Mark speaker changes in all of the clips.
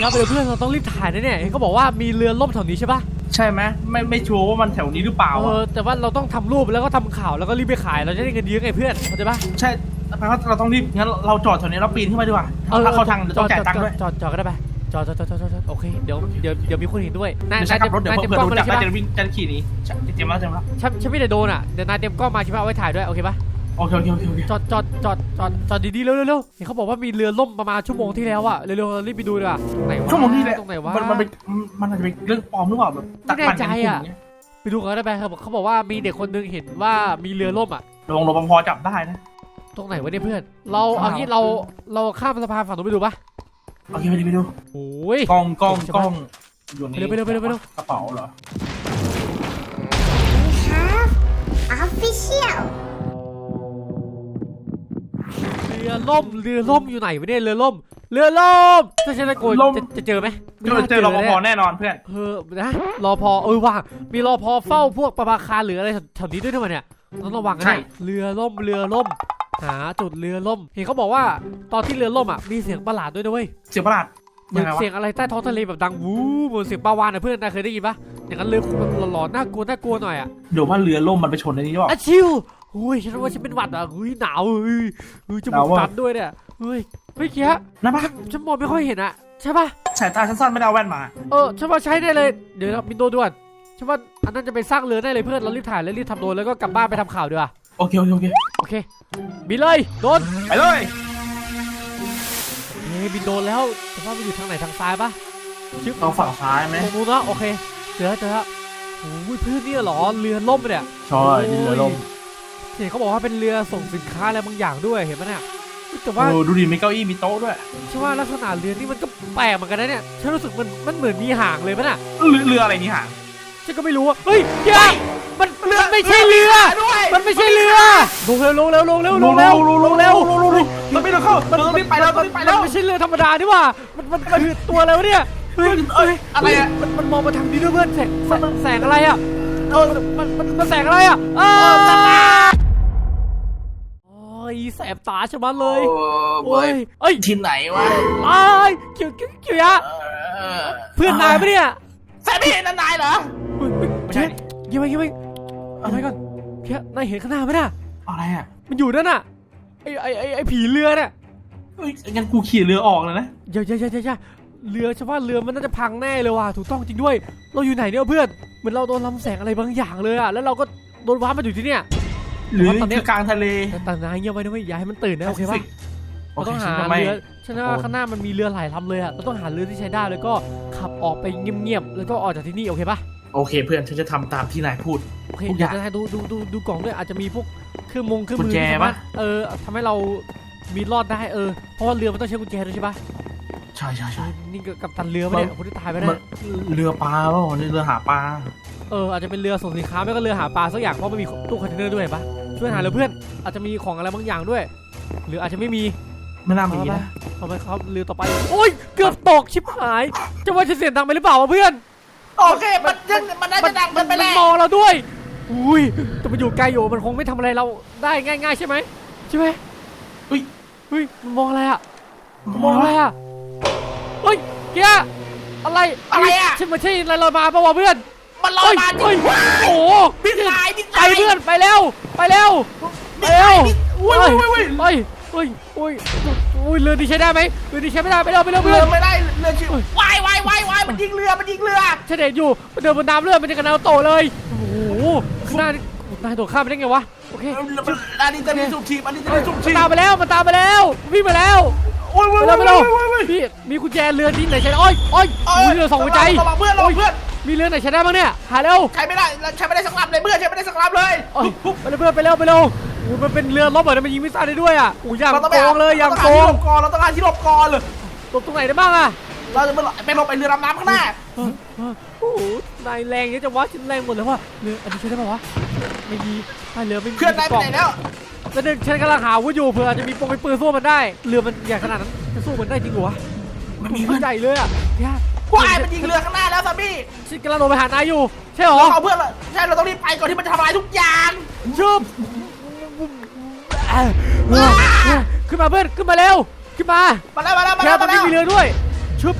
Speaker 1: แล้วไปเลยเพื่อนเราต้องรีบถ่ายนะเนี่ยเห็นเขาบอกว่ามีเรือล่มแถวนี้ใช่ปะ
Speaker 2: ใช่ไหมไม่ไม่ชัวร์ว่ามันแถวนี้หรือเปล่า
Speaker 1: เอ
Speaker 2: อะ
Speaker 1: อแต่ว่าเราต้องทำรูปแล้วก็ทำข่าวแล้วก็รีบไปขายเราจะได้เงินเยอะไงเพื่อนเข้าใจปะ
Speaker 2: ใช่แปลว่าเราต้องรีบงั้นเราจอดแถวนี้เราปีนขึ้นมาดีกว่าถ้าเขาทางเราต้องจ่ายตังค์ด้วย
Speaker 1: จอดจอดก็ได้ไปจอดจอดจอดจอดจอดจอดโอเคเดี๋ยวเดี๋ยวเดี๋ยวมีคนเห็นด้วยนาย
Speaker 2: เดี๋ยวใช้
Speaker 1: นาย
Speaker 2: ขับรถเดี๋ยว
Speaker 1: นายเตรียม
Speaker 2: เผื่อก
Speaker 1: ล้อง
Speaker 2: โด
Speaker 1: มานเลย
Speaker 2: จับ
Speaker 1: ใช่
Speaker 2: ได้
Speaker 1: ปะ
Speaker 2: จะวิ่งจะขี่หนีใช่เตรียมแล้วเตรียมแล้ว
Speaker 1: ฉันฉันไม่ได้โดนอะเดี๋ยวนายเตรียมกล้องมาใช่ปะเอาไว้ถ่ายด้วยโอเคปะ
Speaker 2: โอเคโอเคโอเคโอเค
Speaker 1: จอดจอดจอดจอดจอดดีๆเร็วเร็วเร็วเห็นเขาบอกว่ามีเรือล่มประมาณชั่วโมงที่แล้วอะเร็วๆรีบไปดูดีกว่าตรงไหนวะ
Speaker 2: ชั่วโมงที่แล้ว
Speaker 1: ตรงไหนวะ
Speaker 2: มันมันเป็นมันอาจจะเป็นเรื่องปลอมหรือเปล่าแบบตัดปั่นกัน
Speaker 1: ไม่แน่ใจ
Speaker 2: กลุ่
Speaker 1: อะ
Speaker 2: มเนี้ย
Speaker 1: ไปดูกันได้ไหมครับเขาบอกว่ามีเด็กคนหนึงเห็นว่ามีเรือล่มอะ
Speaker 2: ระวังรปภจับได้นะ
Speaker 1: ตรงไหนวะเนี่ยเพื่อน เรา
Speaker 2: ข้างหลัง
Speaker 1: เอางี้เราเราข้ามสะพานฝั่งนู้นไปดูปะ
Speaker 2: โอเคไปดูไปดู
Speaker 1: โอ้ย
Speaker 2: กล้องกล้อง
Speaker 1: ใช่
Speaker 2: ก
Speaker 1: ปะ
Speaker 2: ล้องอยู่ใน
Speaker 1: ไปเร็วไปเร็วไปเร็ว
Speaker 2: กระเป๋าเหรอ
Speaker 3: We have official.
Speaker 1: ล่มเรือล่มอยู่ไหนวะเนี่ยเรือล่ม เรือล่มถ้าฉันตะโกนจะจะเจอไหมไม่
Speaker 2: เจอ
Speaker 1: น่า
Speaker 2: เจอรปภ
Speaker 1: เลย
Speaker 2: แน่นอนเพื่อน
Speaker 1: เออนะรอพอเออว่างมีรอพอเฝ้าพวกประภาคารหรืออะไรแถวนี้ด้วยนะมันเนี่ยต้องระวังนะ
Speaker 2: ใช่
Speaker 1: เนี่ยเรือล่มเรือล่ม หาจุดเรือล่มเห็นเขาบอกว่าตอนที่เรือล่มอะมีเสียงประหลาดด้วยนะเว้ย
Speaker 2: เสียประหลาด
Speaker 1: เหมื
Speaker 2: ยั
Speaker 1: องน
Speaker 2: ไงวะ
Speaker 1: เสียงอะไรใต้ท้องทะเลแบบดังวู้เหมือนเสียงปลาวานนะเพื่อนนายเคยได้ยินปะอย่างนั้นเลยมันหลอนๆน่ากลัวน่ากลัวหน่อยอะ
Speaker 2: เดี๋ยวว่าเรือล่มมันไปชนในนี้หรือเปล่า
Speaker 1: อะชิว อุ้ยฉันว่าฉันเป็นหวัดอะอุ้ยหนาวเฮ้ยเฮ้ยจ
Speaker 2: ห
Speaker 1: มู
Speaker 2: นากวอะ
Speaker 1: ตันด้วยเนี่ยเฮ้ยเมื่อกี้
Speaker 2: นะปะ
Speaker 1: ฉันฉันมองไม่ค่อยเห็นอะใช่ปะ
Speaker 2: สายตาสั้นๆไม่ได้เอาแว่นมา
Speaker 1: เออฉันว่าใช้ได้เลยเดี๋ยวนะบินโดด่วนฉันว่าอันนั้นจะไปสร้างเรือได้เลยเพื่อนเรารีบถ่ายแล้วรีบทำโดรนแล้วก็กลับบ้านไปทำข่าวดีกว่า
Speaker 2: โอเคโอเคโอเค
Speaker 1: โอเคบินเลยโดน
Speaker 2: ไปเลย
Speaker 1: เฮ้ยบินโดนแล้วแต่ว่ามันอยู่ทางไหนทางซ้ายปะชึบ
Speaker 2: เอาฝั่งซ้ายไหม
Speaker 1: ตรงนู้นเนอะโอเคเจอแล้วเจอแล้วโอ้ยเพื่อนเนี่ยเหรอเรือล่มเนี่ย
Speaker 2: ใช่นี่เรือล่ม
Speaker 1: เห็ นเขาบอกว่าเป็นเรือส่งสินค้าอะไรบางอย่างด้วยเห็นไหมเนี่ยแต่ว่า
Speaker 2: โอ้ดูดิมีเก้าอี้มีโต๊ะด้วย
Speaker 1: ฉันว่าลักษณะเรือนี่มันก็แปลกเหมือนกันนะเนี่ยฉันรู้สึกมันมันเหมือนมีหางเลยปะน่ะ
Speaker 2: เรือเรืออะไรนี่หาง
Speaker 1: ฉันก็ไม่รู้ว่าเฮ้ยเดี๋ยวมันเรือไม่ใช่เรือ
Speaker 2: ด้วย
Speaker 1: มันไม่ใช่เรือลงเร็วลงเร็วลงเร็วลงเร็วลงเร็ว
Speaker 2: ลงเร็วเราไม่ต้องเข้าเราต้องรีบไปแล้วต้องรีบไปแล้ว
Speaker 1: มันไม่ใช่เรือธรรมดานี่หว่ามันมันมันคือตัวอะไรวะเนี่ยเฮ้ย
Speaker 2: เอ้ยอะไรอะ
Speaker 1: มันมันมองมาทางนี้ด้วยเพื่อนแสงแสงแสงอะไรอะเออมันมันมันแสงอะไรอะอ้าโอ้ยแสบตาชะมัดเลยโอ้ยเอ้ย
Speaker 2: ที่ไหนวะ
Speaker 1: อ้ายเขียวเขียวเขียวยะเพื่อนนายปะเนี่ย
Speaker 2: แซมมี่นั่นนายเหรอ
Speaker 1: เฮ้ยเฮ้ย
Speaker 2: ไม่ใช่
Speaker 1: เจ๊ยังไงยังไงยังไงก่อนเพี้ยนายเห็นข้างหน้าไหมน่ะ
Speaker 2: อะไรอะ
Speaker 1: มันอยู่นั่นน่ะไอ้ไอ้ไอ้ไอ้ผีเรือน่ะ
Speaker 2: เฮ้ยงั้นกูขี่เรือออกเลยนะ
Speaker 1: อย่าอย่าอย่าอย่าอย่าเรือฉันว่าเรือมันน่าจะพังแน่เลยว่ะถูกต้องจริงด้วย เราอยู่ไหนเนี่ยเพื่อนเหมือนเราโดนลำแสงอะไรบางอย่างเลยอะแล้วเราก็โดนว้าร์ปมาอยู่ที่เนี่ย
Speaker 2: หรือ
Speaker 1: ตอนเนี้ย
Speaker 2: คือกลางทะเล
Speaker 1: แต่แต่นายเงียบไว้นะเว้ยอย่าให้มันตื่นนะโอเคปะ
Speaker 2: โอ
Speaker 1: เรา
Speaker 2: เค
Speaker 1: ต้อง
Speaker 2: ฉั
Speaker 1: หาน
Speaker 2: จะไม่
Speaker 1: เรือฉันว่าข้างหน้ามันมีเรือหลายลำเลยอะเราต้องหาเรือที่ใช้ได้แล้วก็ขับออกไปเงียบๆแล้วก็ออกจากที่นี่โอเคปะ
Speaker 2: โอเคเพื่อนฉันจะทำตามที่นายพูด
Speaker 1: โอเค
Speaker 2: ทุกอ
Speaker 1: เดี๋ย
Speaker 2: ย่าวง
Speaker 1: จะให้ดูดูดูดูกล่องด้วยอาจจะมีพวกเครื่องมงเครื่องมื
Speaker 2: กุ
Speaker 1: อ
Speaker 2: ญแจ
Speaker 1: ที่สามารถ
Speaker 2: ปะ
Speaker 1: เออทำให้เรามีรอดได้เออเพราะว่าเรือมันต้องใช้กุญแจด้วยใช่ปะ
Speaker 2: ใช่ใช่ใช่
Speaker 1: นี่ก็กับตันเรือปะเนี่ยคนที่ตายไป
Speaker 2: มั
Speaker 1: เนี่ย
Speaker 2: นเรือปลาเปล่านี่เรือหาปลา
Speaker 1: เอออาจจะเป็นเรือส่งสินค้าไม่ก็เรือหาปลาสักอย่างเพราะมันมีตู้คอนเทนเนอร์ด้วยเห็นปะ ช่วยหาเรือเพื่อน อาจจะมีของอะไรบางอย่างด้วย หรืออาจจะไม่มี
Speaker 2: ไม่น่า
Speaker 1: เอา
Speaker 2: มี
Speaker 1: ไป
Speaker 2: นะ
Speaker 1: เอาไปครับเรือต่อไป โอ้ยเกือบตกชิบหาย จะว่าจะเสียงดังไปหรือเปล่าวะเพื่อน
Speaker 2: โอเค มันยังมันน่าจะดังเกินไป
Speaker 1: มั
Speaker 2: แล้
Speaker 1: น
Speaker 2: ว
Speaker 1: มองเราด้วย อุ้ยแต่มันอยู่ไกลอยู่มันคงไม่ทำอะไรเราได้ง่าย ๆ ใช่ไหมใช่ไหม
Speaker 2: เฮ้ย
Speaker 1: เฮ้ยมันมองอะไรอะมันมองอะไรอะเฮ้ยเกียร์อะไร
Speaker 2: อะไรอะ
Speaker 1: ใช่ไม่ใช่อะไรลอยมาปะวะเพื่อน
Speaker 2: มันลอยมาจริ
Speaker 1: เฮ้ย
Speaker 2: ง
Speaker 1: เฮ้ยโอ้โห
Speaker 2: บินลายบิน
Speaker 1: ไป
Speaker 2: ลาย
Speaker 1: เพื่อนไปเร็ว ไปเร็วไปเร็ว
Speaker 2: อุ้ยอุ้ยอุ้ย
Speaker 1: เฮ้ยเฮ้ยเฮ้ยโอ้ยเรือนี่ใช้ได้ไหมเรือนี่ใช้ไม่ได้ไปเร็วไปเร็วไป
Speaker 2: เรื
Speaker 1: เร็
Speaker 2: อ
Speaker 1: ว
Speaker 2: ไม่ได้เรือชิววายวายวายวายมันยิงเรือมันยิงเรือ
Speaker 1: ใช่เด็ดอยู่มันเดินบนน้ำเรือมันจะกระนาโตเลยโอ้โหข้างหน้านี่นายโดดข้ามไปได้ไงวะโอเค
Speaker 2: อันนี้จะมีสุกชีพอันนี้จะมีสุก
Speaker 1: มั
Speaker 2: ชี
Speaker 1: น
Speaker 2: พ
Speaker 1: ตามไปแล้วมันตามไปแล้ววิ่งมาแล้ว
Speaker 2: โอ้ย
Speaker 1: ไป
Speaker 2: โอ้ย
Speaker 1: เร็วไปเร็ว
Speaker 2: โอ้ยโอ้ย
Speaker 1: พี่มีกุญแจเรือที่ไหนใช้ได้โอ้ยโอ้ยมีเรือสองหัวใจ
Speaker 2: ระวังเพื่อนระวังเพื่อน
Speaker 1: มีเรือไหนใช้ได้บ้างเนี่ย หาเร็ว
Speaker 2: ใช้ไม่ได้ใช้ไม่ได้สักลำเลยเพื่อนใช้ไม่ได้สักลำเลย
Speaker 1: โอ้ยไปเร็วเพื่อนไปเร็วไปเร็วโอ้ยมันเป็นเรือรบเหรอเนี่ยมันยิงมิสไซล์ได้ด้วยอะโอ้ยอย่าง
Speaker 2: เราต้อง
Speaker 1: โกงเลยอย่างโกง
Speaker 2: เราต้องการที่หลบก่อนเราต้องการที่หลบก่อนเลย
Speaker 1: หลบตรงไหนได้บ้างอะ
Speaker 2: เราจะไปหลบไปเรือดำน้ำข้างหน้า
Speaker 1: เออเออโอ้โหนายแรงเยอะจังวะฉันแรงหมดเลยว่ะเรืออันนี้ใช้ได้ป่าวะไม่มีใต้เรือไม่มี
Speaker 2: เพื่อนนายไปไหนแล้ว
Speaker 1: แล้วนึงฉันกำลังหาอาวุธอยู่เผื่ออาจจะมีปงมีปืนสู้มันได้ เรือมันใหญ่ขนาดนั้นจะสู้มันได้จริงเหรอวะ
Speaker 2: มันมี
Speaker 1: มั
Speaker 2: เพื่อน
Speaker 1: นใหญ่เลยอะแย่
Speaker 2: ว้ายมันยิงเรือข้างหน้าแล้วซาบี้
Speaker 1: ฉันกำลังลงไปหานายอยู่ ใช่เหรอ
Speaker 2: เราเอาเพื่อนเราใช่เราต้องรีบไปก่อนที่มันจะทำลายทุกอย่าง
Speaker 1: ชึบเอ้ยเอ้ยขึ้นมาเพื่อนขึ้นมาเร็ว ขึ้นมา
Speaker 2: มาแล้วมาแล้วมา
Speaker 1: แค่
Speaker 2: แล้ว
Speaker 1: ตอ
Speaker 2: มานแล้
Speaker 1: นี้
Speaker 2: ว
Speaker 1: มีเรือด้วยชึบ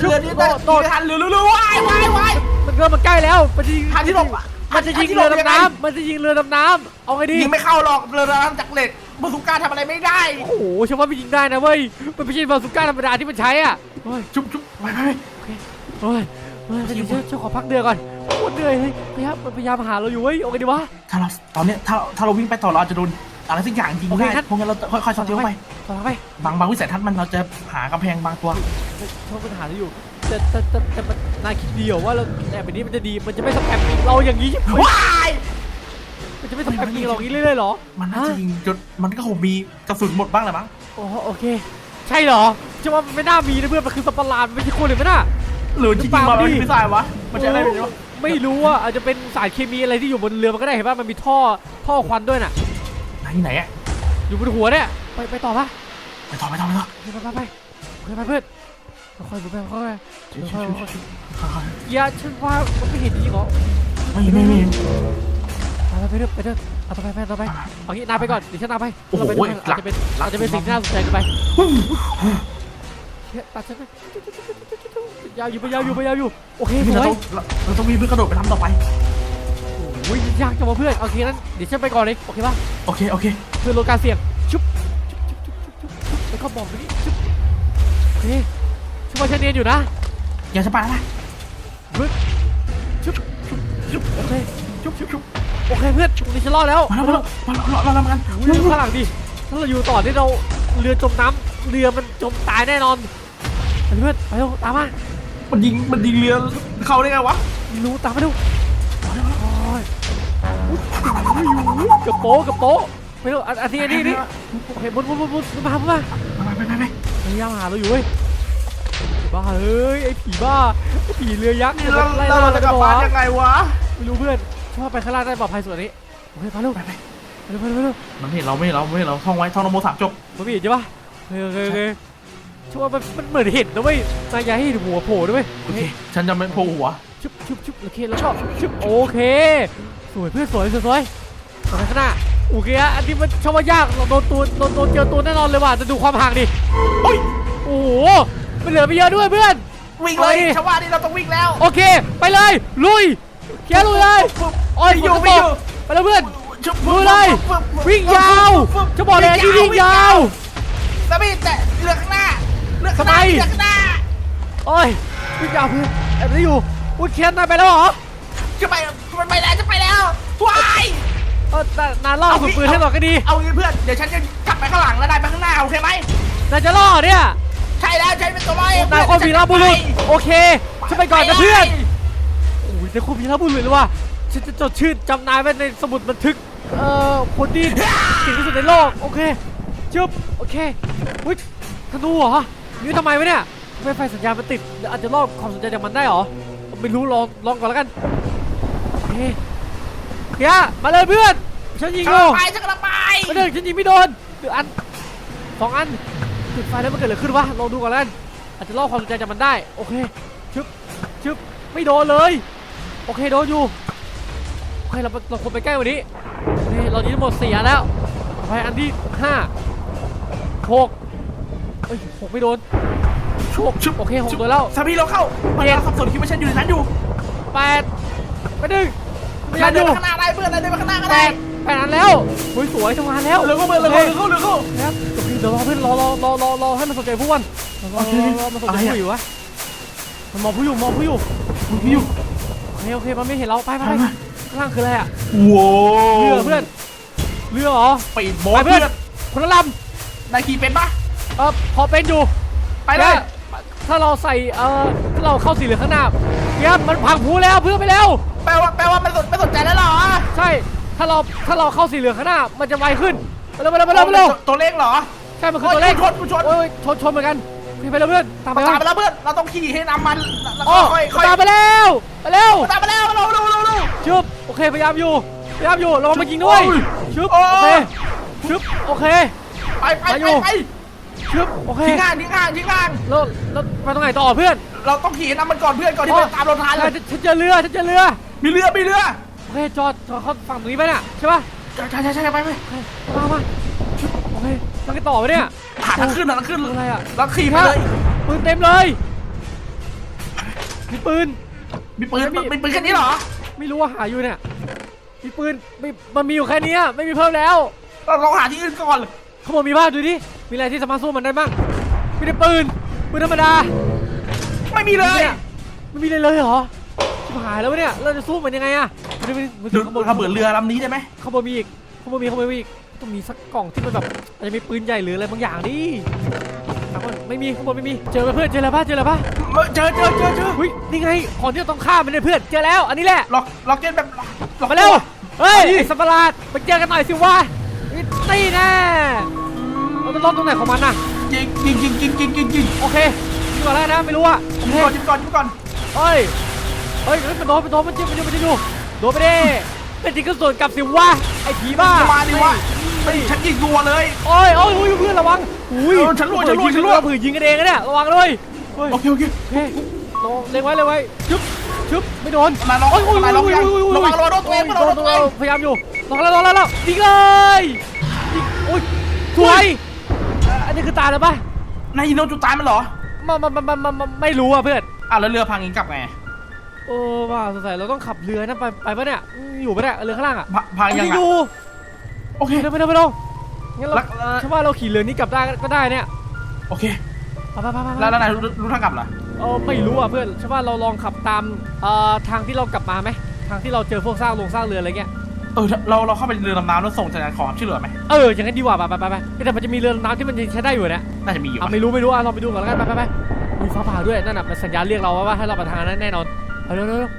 Speaker 1: ช
Speaker 2: เรือนี้
Speaker 1: โด
Speaker 2: ได้
Speaker 1: ดโดด
Speaker 2: ไม่ทันเรือเรือเรือว่ายว่ายว่าย
Speaker 1: มันเริ่มมันใกล้แล้วมันจะยิง
Speaker 2: หาที่หลบอะ
Speaker 1: มันจะยิง
Speaker 2: หาที่หล
Speaker 1: เรือบ
Speaker 2: ยัง
Speaker 1: ดำ
Speaker 2: ไง
Speaker 1: น้ำมันจะยิงเรือดำน้ำเอาไงดี
Speaker 2: ยิงไม่เข้าหรอกเรือดำน้ำจากเหล็กบาซูก้าทำอะไรไม่ได้
Speaker 1: โอ้โหฉันว่ามันยิงได้นะเว้ยมันไม่ใช่บาซูก้าธรรมดาที่มันใช้อะ เฮ้ย
Speaker 2: จุ๊บจุ๊บไปไปไป
Speaker 1: เฮ้ยเฮ้ยเดี๋ยวฉันฉันขอพักเดือก่อนโคตรเหนื่อยเลยพยายามมันพยายามหาเราอยู่เว้ยเอาไงดีวะ
Speaker 2: ถ้าเราตอนเนี้ยถ้าถ้าเราวิ่งไปต่อเราอาจจะโดนอะไรสักอย่างยิง
Speaker 1: โอเค
Speaker 2: ได้
Speaker 1: งั้น
Speaker 2: เพราะงั้นเราค่อยๆสเตลไป
Speaker 1: ต่อไป
Speaker 2: บางบางวิสัยทัศน์มันเราจะหากำแพงบางตัว
Speaker 1: ชอบปัญหาเราอยู่แต่แต่แต่แต่มันนายคิดดีเหรอว่าเราแอบแบบนี้มันจะดีมันจะไม่สแปมยิงเราอย่างนี้ใช่ไหม
Speaker 2: ว้าย
Speaker 1: มันจะไม่สแปมยิงเราอย่างนี้เรื่อยๆเหรอ
Speaker 2: มันน่าจะยิงจนมันก็คงมีกระสุนหมดบ้างแหละมั้ง
Speaker 1: โอ้โอเค ใช่เหรอจะว่ามันไม่น่ามีนะเพื่อนมันคือสัตว์ประหลาดมันไม่ใช่คนเลยมั้ยน่ะ
Speaker 2: หรือจริงๆมาเป็นไม่ทราบวะ มันจะอะไรแบบนี้วะ
Speaker 1: ไม่รู้ว่าอาจจะเป็นสารเคมีอะไรที่อยู่บนเรือมันก็ได้เห็นป่ะมันมีท่อท่อควันด้วยน่ะ
Speaker 2: ไหนไหนอะ
Speaker 1: อยู่บนหัวเนี่ยไปไปต่อปะ
Speaker 2: ไปต่อไปต่อไปต่อ
Speaker 1: ไปไปไปไปไปเพื่อนค่อยๆไปค่อยๆ
Speaker 2: ชิว
Speaker 1: ค่อย
Speaker 2: ชิว
Speaker 1: ๆ
Speaker 2: ชิว
Speaker 1: ค่อย
Speaker 2: ชิว
Speaker 1: ๆอย่าฉันว่ามันไม่เห็นจริงเหรอ
Speaker 2: ไม่ไม่ไม่
Speaker 1: ไปไปเรื่อยไปเรื่อย เอาต่อไปไปต่อไปเอางี้นายไปก่อนเดี๋ยวฉันนำไป
Speaker 2: โอ้โห
Speaker 1: เราไปด้วยอาจจะเป็นอาจจะเป็นสิ่งที่น่าสนใจกันไปเฮ้ยตัดฉันไปยาวอยู่ไปยาวอยู่ไปยาวอยู่โอเคส
Speaker 2: เรา
Speaker 1: วย
Speaker 2: ต้องเราต้องวิ่งเพื่อกระโดดไปทำต่อไป
Speaker 1: โอ้ยยากจังวะเพื่อนโอเคนั้นเดี๋ยวฉันไปก่อนเลยโอเคป่ะ
Speaker 2: โอเค โอเค
Speaker 1: เพื่อลดการเสี่ยงชุบชุบชุบชุบชุบชุบแล้วก็บอกไปนี่ชุบโอเคชุบมาฉันเนียนอยู่นะ
Speaker 2: อย่าจะไปนะ
Speaker 1: ชุบชุบชุบโอเคชุบชุบชุบ โอเคเพื่อนตรงนี้ฉันรอดแล้ว
Speaker 2: มาแล้วมาแล้วมาแล้วมาแล้วมาแล้วกัน
Speaker 1: อุ้ยข้างหลังดิถ้าเราอยู่ต่อที่เราเรือจมน้ำเรือมันจมตายแน่นอนไปเพื่อนไปเร็วตามมา
Speaker 2: มันยิงมันยิงเรือเข้าได้ไงวะ
Speaker 1: ไม่รู้ตามมาดูกระโปงกระโปงไปเร็วอันนี้อันนี้นี่โอเคบนบนบนบนมามามา
Speaker 2: ไปไปไปไป
Speaker 1: พยายามหาเราอยู่เว้ยบ้าเอ้ยไอ้ผีบ้าไอ้ผีเรือยักษ์
Speaker 2: นี่เราเราจะ
Speaker 1: จะ
Speaker 2: กลับบ้านยังไงวะ
Speaker 1: ไม่รู้เพื่อน ชอบไปข้างล่างได้ปลอดภัยสุดอันนี้โอเคพาลูก
Speaker 2: ไปไป
Speaker 1: ไปเร็วไปเร็วไปเร็ว
Speaker 2: มันไม่เห็นเราไม่เห็นเราไม่เห็นเราท่องไว้ท่องนโมสามจบ
Speaker 1: มันไม่เห็นใช่ปะโอเคโอเคโอเคชอบมันมันเหมือนเห็นนะเว้ยนายอย่าให้เห็นหัวโผล่ด้วยเวย
Speaker 2: โอเคฉันจะไม่โผล่หัว
Speaker 1: ชุบชุบชุบโอเคแล้วก็ชุบโอเค สวยเพื่อนสวยสวยสวยต่อไปข้างหน้าโอเคอะอันนี้มันชอบว่ายากเราโดนตัวโดนโดนเจอตัวแน่นอนเลยว่ะจะดูความห่างดิ
Speaker 2: โอ้ย
Speaker 1: โอ้โหมันเหลือไปเยอะด้วยเพื่อน
Speaker 2: วิ่งเลย
Speaker 1: เอาดิ
Speaker 2: ชาวบ้านนี่เราต้องวิ่งแล้ว
Speaker 1: โอเค ไปเลย ลุย เคลียร์ลุยเลยโอ้ย
Speaker 2: ไม่อยู่
Speaker 1: ฝน
Speaker 2: ไม่
Speaker 1: จะ
Speaker 2: อยู่
Speaker 1: ตกไปแล้วเพื่อน
Speaker 2: ชุบ
Speaker 1: ลุยเลยวิ่งยาวจะบอกเลยอันนี่วิ่งยาว
Speaker 2: สปีดแต่เรือข้างหน้าเรือข้างห
Speaker 1: ทำไม
Speaker 2: น้าเรือข้างหน้า
Speaker 1: โอ้ยวิ่งยาวเพื่อนแอบได้อยู่อุ้ยเคลียร์นายไปแล้วเหรอ
Speaker 2: จะไปมันไปแล้วจะไปแล้วว้าย
Speaker 1: เออแต่นายล่อสุดปืนให้หน่อยก็ดี
Speaker 2: เอางี้เพื่อนเดี๋ยวฉันจะกลับไปข้างหลังแล้วนายไปข้างหน้าโอเคไหม
Speaker 1: นายจะล่อเนี่ย
Speaker 2: ใช่แล้วฉันเป็นตัวร้อย
Speaker 1: นายคนวีรบุรุษโอเคฉันไปก่อนนะเพื่อน โอ้ยนายคนวีรบุรุษเลยว่ะฉันจะจดชื่อจำนายไว้ในสมุดบันทึก เอ่อคนดีเก่งที่สุดในโลก โอเคจุ๊บโอเคอุ้ยธนูเหรอนี่ทำไมวะเนี่ยไม่ไฟสัญญาณมันติดเดี๋ยวอาจจะลอกความสนใจจากมันได้เหรอไม่รู้ลองลองก่อนแล้วกันโอเคเฮียมาเลยเพื่อนฉันยิง
Speaker 2: ฉัน
Speaker 1: โง่
Speaker 2: ไปฉันกำลังไป
Speaker 1: ไม่ได้ฉันยิงไม่โดนหรืออันสองอันจุดไฟแล้วมันเกิดอะไรขึ้นวะลองดูก่อนแล้วกันอาจจะล่อความสนใจจากมันได้ โอเคชึบชึบไม่โดนเลย โอเคโดนอยู่โอเคเราเราควรไปใกล้กว่านี้นี่เรายิงทั้งหมดสี่อันแล้วต่อไปอันที่ห้าหกเอ้ยหกไม่โดน
Speaker 2: ชุบชุบ
Speaker 1: โอเคหกตัวแล้ว
Speaker 2: สามีเราเข้ามันเราสับสนคิดว่าฉันอยู่ในนั้นอยู่
Speaker 1: แปดไปหนึ่งไม่
Speaker 2: ฉั
Speaker 1: ยั
Speaker 2: น
Speaker 1: น
Speaker 2: เดิ
Speaker 1: อนยู่
Speaker 2: ไปข้างหน้าได้เพื่อนนายเดินไปข้างหน้าก็
Speaker 1: แป
Speaker 2: ได้
Speaker 1: ดแปดอันแล้วโอ้ยสวยทำงานแล้ว
Speaker 2: เร็วเข้าเพื่อนเร็วเข้าเร็วเข้าเร็วเข้า
Speaker 1: ครับโอเคเดี๋ยวรอเพื่อนรอรอรอรอรอให้มันสนใจผู้วันรอรอรอรอมันสนใจผู้อยู่วะมันมองผู้อยู่มองผู้อยู่
Speaker 2: พี่อยู่
Speaker 1: โอ เคโอเคมันไม่เห็นเราไปไปไปข้างล่างคืออะไรอะ
Speaker 2: ว้า
Speaker 1: เรือเพื่อนเรือเหรอ
Speaker 2: ปีดโบ๊
Speaker 1: ไป
Speaker 2: ท
Speaker 1: เพื่
Speaker 2: เพื่
Speaker 1: อ
Speaker 2: อนน
Speaker 1: คนละล
Speaker 2: นายขี่เป็นปะำ
Speaker 1: เออพอเป็นอยู่
Speaker 2: ไปเลย
Speaker 1: ถ้าเราใส่เอ่อถ้าเราเข้าสีเหลืองข้างหน้าเกียมันพังผูแล้วเพื่อนไปแล้ว
Speaker 2: แปลว่าแปลว่าไม่สนไม่สนใจแล้วเหรอ
Speaker 1: ใช่ถ้าเราถ้าเราเข้าสีเหลืองข้างหน้ามันจะไวขึ้นไปเร็วไปเร็วไปเร็วไปเร็ว
Speaker 2: ตัวเลขเหรอ
Speaker 1: ใช่มันคือตัวเลข
Speaker 2: ชนชน
Speaker 1: โอ้ยชนชนเหมือนกัน โอเคไปเร็วเพื่อนตามไป
Speaker 2: ตาม
Speaker 1: วะ
Speaker 2: ไปแล้วเพื่อนเราต้องขี่ให้น้ำมันแล้ว
Speaker 1: โอ้
Speaker 2: ก็ค่อยค่อย
Speaker 1: ตามไปแล้วไปเร็ว
Speaker 2: ตามไปแล้วเร็วเร็วเร็วเร็ว
Speaker 1: ชึบโอเคพยายามอยู่พยายามอยู่ระวังมันยิงด้วย
Speaker 2: โอ้ย
Speaker 1: ชึบ
Speaker 2: โอ้
Speaker 1: โอเค
Speaker 2: ย
Speaker 1: ชึบโอเค
Speaker 2: ไปไป
Speaker 1: มาอยู่
Speaker 2: ไปไป
Speaker 1: ชึบโอเค
Speaker 2: ทิ้งงานทิ้งงานทิ้งงาน
Speaker 1: แล้วแล้วไปตรงไหนต่อเพื่อน
Speaker 2: เราต้องขี่ให้น้ำมันก่อนเพื่อนก่อนที่จะตามเราทัน
Speaker 1: ใช่ฉันเจอเรือฉันเจอเรือ
Speaker 2: มีเรือมีเรือ
Speaker 1: โอเคจอดจอดเขาฝั่งตรงนี้ไปเนี่ยใช่ป่ะ
Speaker 2: ใช่ใช่ใช่ใช่ไปไป
Speaker 1: โอเคมามาชึบโอเค มันก็ต่อไปเนี่ย
Speaker 2: หาทางขึ้นหาทางขึ้น
Speaker 1: อะไรอะ
Speaker 2: เราขี่ไปเลย
Speaker 1: ปืนเต็มเลยมีปืน
Speaker 2: มีปืน
Speaker 1: ไม่มี
Speaker 2: มีปืนแค่นี้เหรอ
Speaker 1: ไม่รู้ว่าหาอยู่เนี่ย มีปืนมีมันมีอยู่แค่เนี้ยไม่มีเพิ่มแล้ว
Speaker 2: เราลองหาที่อื่นก่อน
Speaker 1: เขาบอกมีบ้านดูดิมีอะไรที่สามารถสู้มันได้บ้างมีแต่ปืนปืนธรรมดา
Speaker 2: ไม่มีเลย
Speaker 1: นี่ไม่มีเลยเลยเหรอชิบหายแล้ววะเนี่ยเราจะสู้มันยังไงอะมันจะมีมัน
Speaker 2: หรือ
Speaker 1: ข้างบน
Speaker 2: ระเบิดเรือลำนี้ได้ไหม
Speaker 1: ข้างบนมีอีกข้างบนมีข้างบนมีอีก ต้องมีสักกล่องที่มันแบบอาจจะมีปืนใหญ่หรืออะไรบางอย่างดิข้างบนไม่มีข้างบนไม่มี เจอไหมเพื่อนเจออะไรปะเจออะไรปะ
Speaker 2: เจอเจอเจอเจอ
Speaker 1: อุ้ยนี่ไงของที่เราต้องฆ่ามันเนี่ยเพื่อนเจอแล้ว อันนี้แหละ
Speaker 2: ล็อกล็อกเก็ตแบบล็อก
Speaker 1: มาเร็วเฮ้ยไอ้สัตว์ประหลาดมาเจอกันหน่อยสิวะนี่ตีแน่เราจะลดตรงไหนของมันน่ะ
Speaker 2: ยิงยิงยิงยิงยิงยิงยิง
Speaker 1: โอเคดีกว่าแล้วนะไม่รู้อะโอ
Speaker 2: ยิง
Speaker 1: เค
Speaker 2: ก่อนยิงก่อนยิงก่อน
Speaker 1: เฮ้ยเฮ้ยเฮ้ยมันโดนมันโดนมันจิ้มมันจิ้มมันจิ้มดูโดนไปดิเป็นจริงก็ส่วนกลับสิวะไอ้ผีบ้า
Speaker 2: มาดิวะ ไอ้ฉันยิงรัวเลย
Speaker 1: โอ้ยโอ้ยโอ้ยเพื่อนระวังอุ้ย
Speaker 2: เออฉันรั่วฉันรั่วฉันรั่ว
Speaker 1: เผื่อยิงกันเองนะเนี่ยระวังด้วยเฮ้ย
Speaker 2: โอเคโอเค
Speaker 1: เฮ้ยลองเล็งไว้เล็งไว้ชึบชึบไม่โดน
Speaker 2: นายลอง
Speaker 1: โอ้ยโอ้ย
Speaker 2: นายลอง
Speaker 1: โอ้ย
Speaker 2: ยัง
Speaker 1: โอ้ยโอ้ย
Speaker 2: ระวังระวังโดนตัวเองระวังโดนตัวเอง
Speaker 1: พยายามอยู่ลองแล้วลองแล้วแล้วยิงเลยยิงโอ้ยสวยอะอันนี้คือตายแล้วปะ
Speaker 2: นายยิงโดนจุดตายมันเหรอ
Speaker 1: มามามามามามาไม่รู้อะเพื่อน
Speaker 2: อะแล้วเรือพังยิงกลับไง
Speaker 1: เออว่าสงสัยเราต้องขับเรือนั่นไปไปปะเนี่ยอืมอยู่ปะเนี่ยเรือข้างล่างอะ
Speaker 2: พพังยัง
Speaker 1: ไม่
Speaker 2: ไง
Speaker 1: อยู่
Speaker 2: โอเค
Speaker 1: ไม่ต้องไม่ต้องไม่ต้องงั้นเรา
Speaker 2: แล้วแล้ว
Speaker 1: ฉันว่าเราขี่เรือนี้กลับได้ก็ได้เนี่ย
Speaker 2: โอเค
Speaker 1: ไปไปไปไป
Speaker 2: แล้วแล้วนายรู้รู้ทางกลับเหรอ
Speaker 1: เออไม่รู้อะเพื่อนฉันว่าเราลองขับตามเอ่อทางที่เรากลับมาไหมทางที่เราเจอพวกสร้างลงสร้างเรืออะไรเงี้ย
Speaker 2: เออ เราเราเข้าไปเรือดำน้ำแล้วส่งสัญญาณขอความช่วยเหลือไหม
Speaker 1: เอออย่างนั้นดีกว่าไปไปไปไปแต่มันจะมีเรือน้ำที่มันยังใช้ได้อยู่นะ
Speaker 2: น่าจะมีอยู่
Speaker 1: อะไม่รู้ไม่รู้อะลองไปดูก่อนแล้วกันไปไปไปมีฟ้าผ่าด้วยนั่นน่ะเป็นสัญญาณเรียกเราว่าว่าให้เราไปทางนั้นแน่นอนเอาเร็วเร็วเร็ว